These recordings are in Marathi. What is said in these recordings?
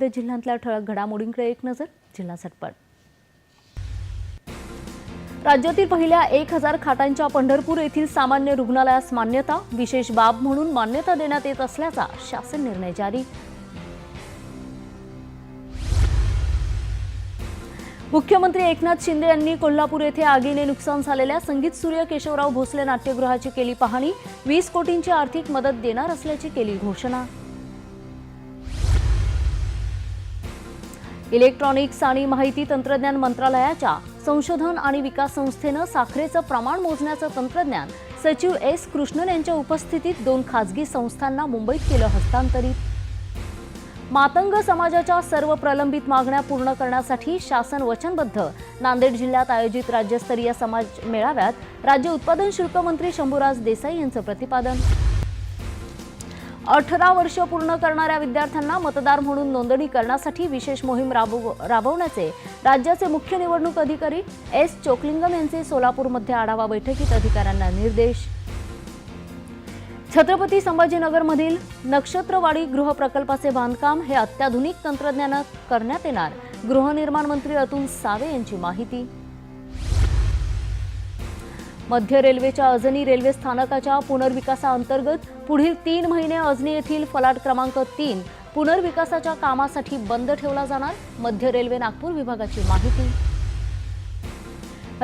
विविध जिल्ह्यांतल्या ठळक घडामोडींकडे एक नजर जिल्हा झटपट राज्यातील पहिल्या एक हजार खाटांच्या पंढरपूर येथील सामान्य रुग्णालयास मान्यता विशेष बाब म्हणून मान्यता देण्यात येत असल्याचा शासन निर्णय जारी. मुख्यमंत्री एकनाथ शिंदे यांनी कोल्हापूर येथे आगीने नुकसान झालेल्या संगीत सूर्य केशवराव भोसले नाट्यगृहाची केली पाहणी. वीस कोटींची आर्थिक मदत देणार असल्याची केली घोषणा. इलेक्ट्रॉनिक्स आणि माहिती तंत्रज्ञान मंत्रालयाच्या संशोधन आणि विकास संस्थेनं साखरेचं प्रमाण मोजण्याचं तंत्रज्ञान सचिव एस कृष्णन यांच्या उपस्थितीत दोन खासगी संस्थांना मुंबईत केलं हस्तांतरित. मातंग समाजाच्या सर्व प्रलंबित मागण्या पूर्ण करण्यासाठी शासन वचनबद्ध. नांदेड जिल्ह्यात आयोजित राज्यस्तरीय समाज मेळाव्यात राज्य उत्पादन शुल्क मंत्री शंभूराज देसाई यांचं प्रतिपादन. अठरा वर्ष पूर्ण करणाऱ्या विद्यार्थ्यांना मतदार म्हणून नोंदणी करण्यासाठी विशेष मोहीम राबव राबवण्याचे राज्याचे मुख्य निवडणूक अधिकारी एस चोकलिंगम यांचे सोलापूरमध्ये आढावा बैठकीत अधिकाऱ्यांना निर्देश. छत्रपती संभाजीनगरमधील नक्षत्रवाडी गृह प्रकल्पाचे बांधकाम हे अत्याधुनिक तंत्रज्ञानात करण्यात येणार. गृहनिर्माण मंत्री अतुल सावे यांची माहिती. मध्य रेल्वेच्या अजनी रेल्वे स्थानकाच्या पुनर्विकासाअंतर्गत पुढील तीन महिने अजनी येथील फलाट क्रमांक तीन पुनर्विकासाच्या कामासाठी बंद ठेवला जाणार. मध्य रेल्वे नागपूर विभागाची माहिती.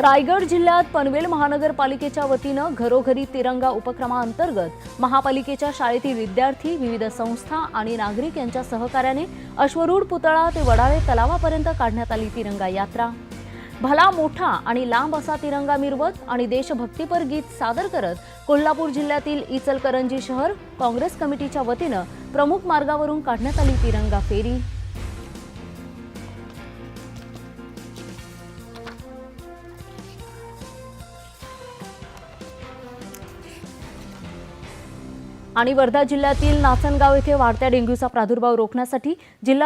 रायगड जिल्ह्यात पनवेल महानगरपालिकेच्या वतीनं घरोघरी तिरंगा उपक्रमाअंतर्गत महापालिकेच्या शाळेतील विद्यार्थी विविध संस्था आणि नागरिक यांच्या सहकार्याने अश्वरूढ पुतळा ते वडाळे तलावापर्यंत काढण्यात आली तिरंगा यात्रा. भला मोठा आणि लांब असा तिरंगा मिरवत आणि देशभक्तीपर गीत सादर करत कोल्हापूर जिल्ह्यातील इचलकरंजी शहर काँग्रेस कमिटीच्या वतीनं प्रमुख मार्गावरून काढण्यात आली तिरंगा फेरी. आणि वर्धा जिल्ह्यातील नाचनगाव येथे वाढत्या डेंग्यूचा प्रादुर्भाव रोखण्यासाठी जिल्हा